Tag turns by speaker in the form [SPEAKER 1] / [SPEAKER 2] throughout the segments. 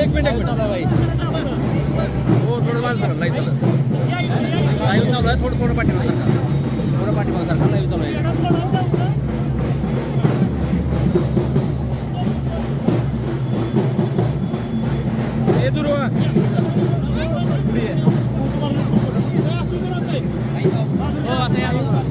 [SPEAKER 1] एक मिनिट एक मिनिट. बाई हो थोडं माझं लाईव्ह चालू लाईव्ह चालू आहे थोडं थोडं पाठीमाग थोडं पाठीमाग सरका लाईव्ह चालू आहे. ए दुर्वा. हो असं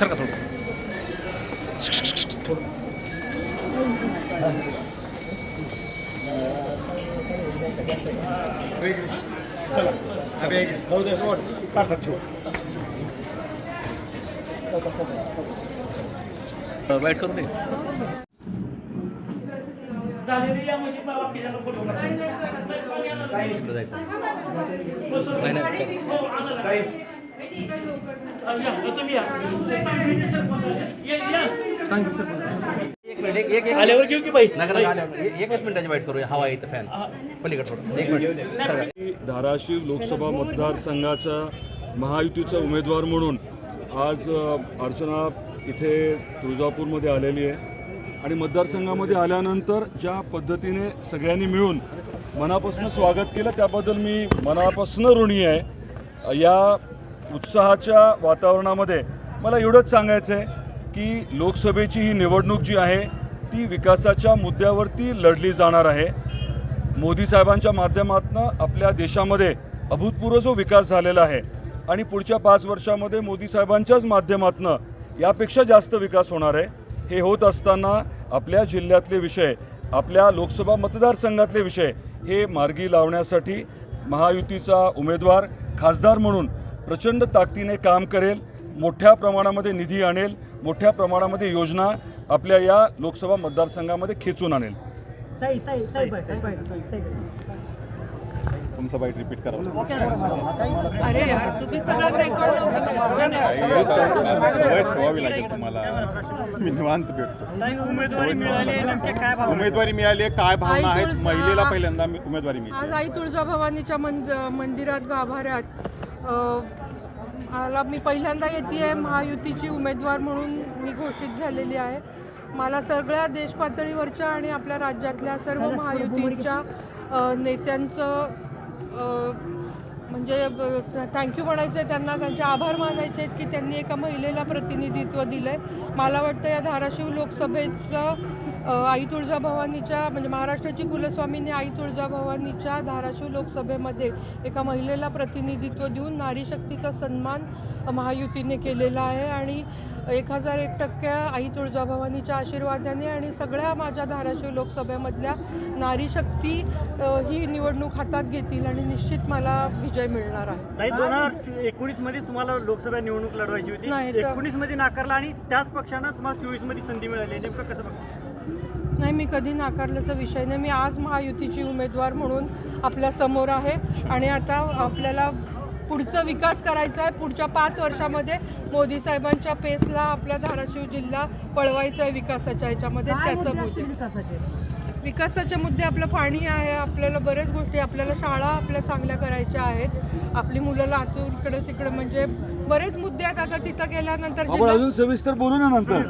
[SPEAKER 1] सरका थोडं
[SPEAKER 2] चला अरे नवदेश रोड ताटात ठेवू.
[SPEAKER 1] वाईट करू दे. नाही, एक मिनिट एक एक एक
[SPEAKER 3] आल्यावर घेऊ की बाई?
[SPEAKER 1] नका नका आल्यावर एक- एकच मिनिटाची वाईट करूया. हवा आहे इथं फॅन पलीकडे थोडं एक मिनिट. सरका.
[SPEAKER 4] धाराशिव लोकसभा मतदारसंघाचा महायुतीचा उमेदवार म्हणून आज अर्चना इथे तुळजापूरमध्ये आलेली आहे. आणि मतदारसंघामध्ये आल्यानंतर ज्या पद्धतीने सगळ्यांनी मिळून मनापासून स्वागत केलं त्याबद्दल मी मनापासून ऋणी आहे. या उत्साहाच्या वातावरणामध्ये मला एवढंच सांगायचं आहे की लोकसभेची ही निवडणूक जी आहे ती विकासाच्या मुद्द्यावरती लढली जाणार आहे. मोदी साहेबांच्या माध्यमातून आपल्या देशामध्ये अभूतपूर्व जो विकास झालेला आहे आणि पुढच्या पाच वर्षामध्ये मोदी साहेबांच्याच माध्यमातून यापेक्षा जास्त विकास होणार आहे. हे होत असताना आपल्या जिल्ह्यातले विषय आपल्या लोकसभा मतदारसंघातले विषय हे मार्गी लावण्यासाठी महायुतीचा उमेदवार खासदार म्हणून प्रचंड ताकदीने काम करेल मोठ्या प्रमाणामध्ये निधी आणेल मोठ्या प्रमाणामध्ये योजना आपल्या या लोकसभा मतदारसंघामध्ये खेचून आणेल.
[SPEAKER 2] तुमचा बाईट रिपीट करा.
[SPEAKER 5] अरे यार तुम्ही सगळं रेकॉर्ड
[SPEAKER 2] सवय ठेवावी लागेल तुम्हाला. मी निवांत भेटतो.
[SPEAKER 3] उमेदवारी मिळाली आहे, काय
[SPEAKER 2] मिळाली भावना आहेत? महिलेला पहिल्यांदा मी- उमेदवारी मिळते.
[SPEAKER 5] आई तुळजाभवानीच्या मंद मंदिरात गाभाऱ्यात. मला मी पहिल्यांदा येते महायुतीची उमेदवार म्हणून मी घोषित झालेली आहे. मला सगळ्या देशपातळीवरच्या आणि आपल्या राज्यातल्या सर्व महायुतीच्या नेत्यांचं म्हणजे थँक्यू म्हणायचं आहे त्यांना त्यांचे आभार मानायचे आहेत की त्यांनी एका महिलेला प्रतिनिधित्व दिलं आहे मला वाटतं या धाराशिव लोकसभेचं आई तुळजाभवानीच्या म्हणजे महाराष्ट्राची कुलस्वामीने आई तुळजाभवानीच्या धाराशिव लोकसभेमध्ये एका महिलेला प्रतिनिधित्व देऊन नारी शक्तीचा सन्मान महायुतीने केलेला आहे. आणि एक हजार एक टक्क्या आई तुळजाभवानीच्या आशीर्वादाने आणि सगळ्या माझ्या धाराशिव लोकसभेमधल्या नारी शक्ती ही निवडणूक हातात घेतील आणि निश्चित मला विजय मिळणार आहे.
[SPEAKER 3] ताई दोन हजार एकोणीसमध्ये तुम्हाला लोकसभा निवडणूक लढवायची
[SPEAKER 5] नाही,
[SPEAKER 3] होती
[SPEAKER 5] तर-
[SPEAKER 3] एकोणीसमध्ये नाकारला आणि त्याच पक्षानं तुम्हाला चोवीसमध्ये संधी मिळाली. नेमकं कसं
[SPEAKER 5] नाही मी कधी नाकारल्याचा विषय नाही. मी आज महायुतीची उमेदवार म्हणून आपल्यासमोर आहे. आणि आता आपल्याला पुढचा विकास करायचा आहे. पुढच्या पाच वर्षामध्ये मोदी साहेबांच्या पेसला आपला धाराशिव जिल्हा पळवायचा आहे विकासाच्या ह्याच्यामध्ये. त्याचं मुद्दे विकासाचे? मुद्दे आपलं पाणी आहे. आपल्याला बऱ्याच गोष्टी आपल्याला शाळा आपल्या चांगल्या करायच्या आहेत. आपली मुलं लातूर इकडे तिकडे म्हणजे बरेच मुद्दे आहेत. आता तिथं गेल्यानंतर
[SPEAKER 4] अजून सविस्तर बोलू ना नंतर?